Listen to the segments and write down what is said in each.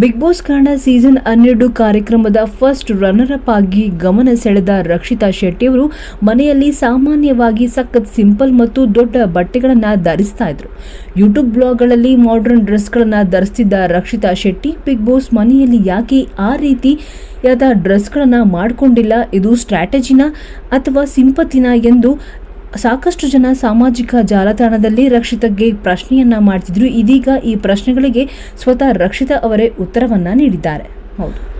Big boss Kannada season ಹನ್ನೆರಡು ಕಾರ್ಯಕ್ರಮದ first runner up ಆಗಿ ಗಮನ ಸೆಳೆದ ರಕ್ಷಿತಾ ಶೆಟ್ಟಿ ಅವರು ಮನೆಯಲ್ಲಿ ಸಾಮಾನ್ಯವಾಗಿ ಸಖತ್ ಸಿಂಪಲ್ ಮತ್ತು ದೊಡ್ಡ ಬಟ್ಟೆಗಳನ್ನು ಧರಿಸ್ತಾ ಇದ್ರು. ಯೂಟ್ಯೂಬ್ ಬ್ಲಾಗ್ಗಳಲ್ಲಿ ಮಾಡರ್ನ್ ಡ್ರೆಸ್ಗಳನ್ನು ಧರಿಸ್ತಿದ್ದ ರಕ್ಷಿತಾ ಶೆಟ್ಟಿ, ಬಿಗ್ ಬಾಸ್ ಮನೆಯಲ್ಲಿ ಯಾಕೆ ಆ ರೀತಿ ಯಾದ ಡ್ರೆಸ್ಗಳನ್ನು ಮಾಡಿಕೊಂಡಿಲ್ಲ? ಇದು ಸ್ಟ್ರಾಟಜಿನ ಅಥವಾ ಸಿಂಪತಿನ ಎಂದು ಸಾಕಷ್ಟು ಜನ ಸಾಮಾಜಿಕ ಜಾಲತಾಣದಲ್ಲಿ ರಕ್ಷಿತಗೆ ಪ್ರಶ್ನೆಯನ್ನ ಮಾಡ್ತಿದ್ರು. ಇದೀಗ ಈ ಪ್ರಶ್ನೆಗಳಿಗೆ ಸ್ವತಃ ರಕ್ಷಿತಾ ಅವರೇ ಉತ್ತರವನ್ನ ನೀಡಿದ್ದಾರೆ.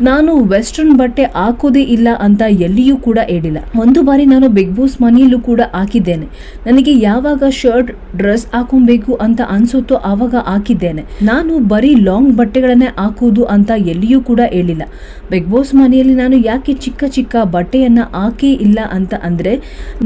ನಾನು ವೆಸ್ಟರ್ನ್ ಬಟ್ಟೆ ಹಾಕೋದೇ ಇಲ್ಲ ಅಂತ ಎಲ್ಲಿಯೂ ಕೂಡ ಹೇಳಿಲ್ಲ. ಒಂದು ಬಾರಿ ನಾನು ಬಿಗ್ ಬಾಸ್ ಮನೆಯಲ್ಲೂ ಕೂಡ ಹಾಕಿದ್ದೇನೆ. ನನಗೆ ಯಾವಾಗ ಶರ್ಟ್, ಡ್ರೆಸ್ ಹಾಕೊಬೇಕು ಅಂತ ಅನ್ಸುತ್ತೋ ಆವಾಗ ಹಾಕಿದ್ದೇನೆ. ನಾನು ಬರೀ ಲಾಂಗ್ ಬಟ್ಟೆಗಳನ್ನೇ ಹಾಕೋದು ಅಂತ ಎಲ್ಲಿಯೂ ಕೂಡ ಹೇಳಿಲ್ಲ. ಬಿಗ್ ಬಾಸ್ ಮನೆಯಲ್ಲಿ ನಾನು ಯಾಕೆ ಚಿಕ್ಕ ಚಿಕ್ಕ ಬಟ್ಟೆಯನ್ನ ಹಾಕೇ ಇಲ್ಲ ಅಂತ ಅಂದರೆ,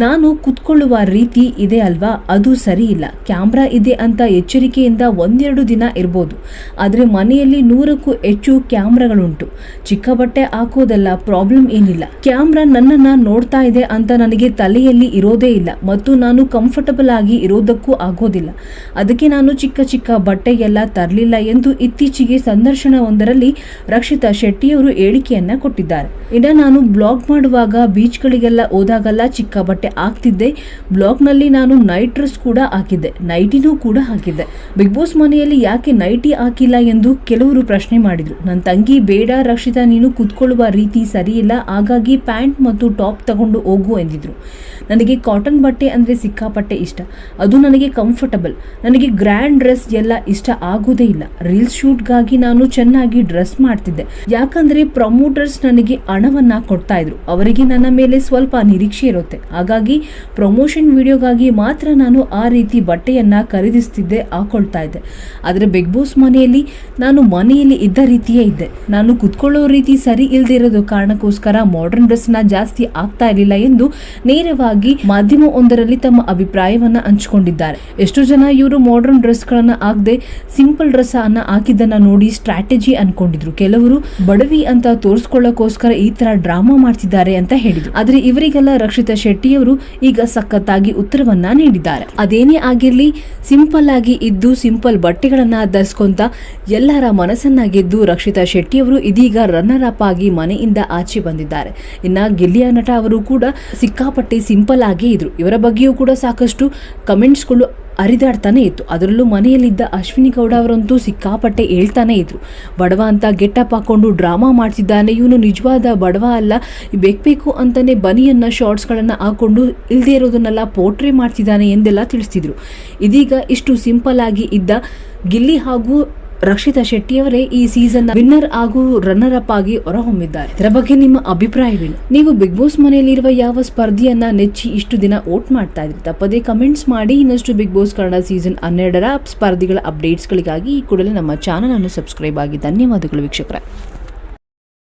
ನಾನು ಕುತ್ಕೊಳ್ಳುವ ರೀತಿ ಇದೆ ಅಲ್ವಾ? ಅದು ಸರಿ ಇಲ್ಲ. ಕ್ಯಾಮ್ರಾ ಇದೆ ಅಂತ ಎಚ್ಚರಿಕೆಯಿಂದ ಒಂದೆರಡು ದಿನ ಇರ್ಬೋದು. ಆದರೆ ಮನೆಯಲ್ಲಿ ನೂರಕ್ಕೂ ಹೆಚ್ಚು ಕ್ಯಾಮ್ರಾಗಳುಂಟು. ಚಿಕ್ಕ ಬಟ್ಟೆ ಹಾಕೋದೆಲ್ಲ ಪ್ರಾಬ್ಲಮ್ ಏನಿಲ್ಲ. ಕ್ಯಾಮ್ರಾ ನನ್ನನ್ನ ನೋಡ್ತಾ ಇದೆ ಅಂತ ನನಗೆ ತಲೆಯಲ್ಲಿ ಇರೋದೇ ಇಲ್ಲ ಮತ್ತು ನಾನು ಕಂಫರ್ಟಬಲ್ ಆಗಿ ಇರೋದಕ್ಕೂ ಆಗೋದಿಲ್ಲ. ಅದಕ್ಕೆ ನಾನು ಚಿಕ್ಕ ಚಿಕ್ಕ ಬಟ್ಟೆ ಎಲ್ಲ ತರಲಿಲ್ಲ ಎಂದು ಇತ್ತೀಚೆಗೆ ಸಂದರ್ಶನವೊಂದರಲ್ಲಿ ರಕ್ಷಿತಾ ಶೆಟ್ಟಿಯವರು ಹೇಳಿಕೆಯನ್ನ ಕೊಟ್ಟಿದ್ದಾರೆ. ಇನ್ನು ನಾನು ಬ್ಲಾಗ್ ಮಾಡುವಾಗ ಬೀಚ್ಗಳಿಗೆಲ್ಲ ಹೋದಾಗೆಲ್ಲ ಚಿಕ್ಕ ಬಟ್ಟೆ ಹಾಕ್ತಿದ್ದೆ. ಬ್ಲಾಗ್ನಲ್ಲಿ ನಾನು ನೈಟ್ ಡ್ರೆಸ್ ಕೂಡ ಹಾಕಿದ್ದೆ. ನೈಟಿನೂ ಕೂಡ ಹಾಕಿದ್ದೆ. ಬಿಗ್ ಬಾಸ್ ಮನೆಯಲ್ಲಿ ಯಾಕೆ ನೈಟಿ ಹಾಕಿಲ್ಲ ಎಂದು ಕೆಲವರು ಪ್ರಶ್ನೆ ಮಾಡಿದ್ರು. ನನ್ನ ತಂಗಿ ಬೇಡ ರಕ್ಷಿತಾ ನೀನು ಕುತ್ಕೊಳ್ಳುವ ರೀತಿ ಸರಿಯಿಲ್ಲ ಹಾಗಾಗಿ ಪ್ಯಾಂಟ್ ಮತ್ತು ಟಾಪ್ ತಗೊಂಡು ಹೋಗು ಎಂದಿದ್ರು. ನನಗೆ ಕಾಟನ್ ಬಟ್ಟೆ ಅಂದರೆ ಸಿಕ್ಕಾಪಟ್ಟೆ ಇಷ್ಟ. ಅದು ನನಗೆ ಕಂಫರ್ಟಬಲ್ ನನಗೆ ಗ್ರ್ಯಾಂಡ್ ಡ್ರೆಸ್ ಎಲ್ಲ ಇಷ್ಟ ಆಗೋದೇ ಇಲ್ಲ. ರೀಲ್ಸ್ ಶೂಟ್ಗಾಗಿ ನಾನು ಚೆನ್ನಾಗಿ ಡ್ರೆಸ್ ಮಾಡ್ತಿದ್ದೆ. ಯಾಕಂದ್ರೆ ಪ್ರಮೋಟರ್ಸ್ ನನಗೆ ಹಣವನ್ನು ಕೊಡ್ತಾ ಇದ್ರು. ಅವರಿಗೆ ನನ್ನ ಮೇಲೆ ಸ್ವಲ್ಪ ನಿರೀಕ್ಷೆ ಇರುತ್ತೆ. ಹಾಗಾಗಿ ಪ್ರಮೋಷನ್ ವಿಡಿಯೋಗಾಗಿ ಮಾತ್ರ ನಾನು ಆ ರೀತಿ ಬಟ್ಟೆಯನ್ನ ಖರೀದಿಸ್ತಿದ್ದೆ, ಹಾಕೊಳ್ತಾ ಇದ್ದೆ. ಆದರೆ ಬಿಗ್ ಬಾಸ್ ಮನೆಯಲ್ಲಿ ನಾನು ಮನೆಯಲ್ಲಿ ಇದ್ದ ರೀತಿಯೇ ಇದ್ದೆ. ನಾನು ಕುತ್ಕೊಳ್ಳೋ ರೀತಿ ಸರಿ ಇಲ್ಲದಿರೋದು ಕಾರಣಕ್ಕೋಸ್ಕರ ಮಾಡರ್ನ್ ಡ್ರೆಸ್ನ ಜಾಸ್ತಿ ಆಗ್ತಾ ಇರಲಿಲ್ಲ ಎಂದು ನೇರವಾಗಿ ಮಾಧ್ಯಮ ಒಂದರಲ್ಲಿ ತಮ್ಮ ಅಭಿಪ್ರಾಯವನ್ನ ಹಂಚಿಕೊಂಡಿದ್ದಾರೆ. ಎಷ್ಟು ಜನ ಇವರು ಮಾಡರ್ನ್ ಡ್ರೆಸ್ಗಳನ್ನ ಆಗದೆ ಸಿಂಪಲ್ ಡ್ರೆಸ್ ಅನ್ನ ಹಾಕಿದ್ದನ್ನ ನೋಡಿ ಸ್ಟ್ರಾಟಜಿ ಅನ್ಕೊಂಡಿದ್ರು. ಕೆಲವರು ಬಡವಿ ಅಂತ ತೋರಿಸ್ಕೊಳ್ಳೋಕೋಸ್ಕರ ಈ ತರ ಡ್ರಾಮಾ ಮಾಡ್ತಿದ್ದಾರೆ ಅಂತ ಹೇಳಿದ್ರು. ಆದ್ರೆ ಇವರಿಗೆಲ್ಲ ರಕ್ಷಿತಾ ಶೆಟ್ಟಿಯವರು ಈಗ ಸಖತ್ತಾಗಿ ಉತ್ತರವನ್ನ ನೀಡಿದ್ದಾರೆ. ಅದೇನೇ ಆಗಿರ್ಲಿ ಸಿಂಪಲ್ ಆಗಿ ಇದ್ದು ಸಿಂಪಲ್ ಬಟ್ಟೆಗಳನ್ನ ಧರಿಸ್ಕೊಂತ ಎಲ್ಲರ ಮನಸ್ಸನ್ನ ಗೆದ್ದು ರಕ್ಷಿತಾ ಶೆಟ್ಟಿಯವರು ಇದೀಗ ರನ್ನರ್ ಅಪ್ ಆಗಿ ಮನೆಯಿಂದ ಆಚೆ ಬಂದಿದ್ದಾರೆ. ಇನ್ನ ಗಿಲ್ಲಿಯ ನಟ ಅವರು ಕೂಡ ಸಿಕ್ಕಾಪಟ್ಟೆ ಸಿಂಪಲ್ ಆಗೇ ಇದ್ರು. ಇವರ ಬಗ್ಗೆಯೂ ಕೂಡ ಸಾಕಷ್ಟು ಕಮೆಂಟ್ಸ್ಗಳು ಹರಿದಾಡ್ತಾನೆ ಇತ್ತು. ಅದರಲ್ಲೂ ಮನೆಯಲ್ಲಿದ್ದ ಅಶ್ವಿನಿ ಗೌಡ ಅವರಂತೂ ಸಿಕ್ಕಾಪಟ್ಟೆ ಹೇಳ್ತಾನೆ ಇದ್ರು. ಬಡವ ಅಂತ ಗೆಟಪ್ ಹಾಕೊಂಡು ಡ್ರಾಮಾ ಮಾಡ್ತಿದ್ದಾನೆ, ಇವನು ನಿಜವಾದ ಬಡವ ಅಲ್ಲ. ಬೇಕು ಬೇಕು ಅಂತಾನೆ ಬನಿಯನ್ನ ಶಾರ್ಟ್ಸ್ಗಳನ್ನು ಹಾಕೊಂಡು ಇಲ್ಲದೇ ಇರೋದನ್ನೆಲ್ಲ ಪೋರ್ಟ್ರೇ ಮಾಡ್ತಿದ್ದಾನೆ ಎಂದೆಲ್ಲ ತಿಳಿಸ್ತಿದ್ರು. ಇದೀಗ ಇಷ್ಟು ಸಿಂಪಲ್ ಆಗಿ ಇದ್ದ ಗಿಲ್ಲಿ ಹಾಗೂ ರಕ್ಷಿತಾ ಶೆಟ್ಟಿಯವರೇ ಈ ಸೀಸನ್ ವಿನ್ನರ್ ಹಾಗೂ ರನ್ನರ್ ಅಪ್ ಆಗಿ ಹೊರಹೊಮ್ಮಿದ್ದಾರೆ. ಇದರ ಬಗ್ಗೆ ನಿಮ್ಮ ಅಭಿಪ್ರಾಯವೇನು? ನೀವು ಬಿಗ್ ಬಾಸ್ ಮನೆಯಲ್ಲಿರುವ ಯಾವ ಸ್ಪರ್ಧಿಯನ್ನ ನೆಚ್ಚಿ ಇಷ್ಟು ದಿನ ವೋಟ್ ಮಾಡ್ತಾ ಇದ್ರಿ ತಪ್ಪದೇ ಕಮೆಂಟ್ಸ್ ಮಾಡಿ ಇನ್ನಷ್ಟು ಬಿಗ್ ಬಾಸ್ ಕನ್ನಡ ಸೀಸನ್ ಹನ್ನೆರಡರ ಸ್ಪರ್ಧಿಗಳ ಅಪ್ಡೇಟ್ಸ್ಗಳಿಗಾಗಿ ಈ ಕೂಡಲೇ ನಮ್ಮ ಚಾನಲ್ ಅನ್ನು ಸಬ್ಸ್ಕ್ರೈಬ್ ಆಗಿ. ಧನ್ಯವಾದಗಳು ವೀಕ್ಷಕರೇ.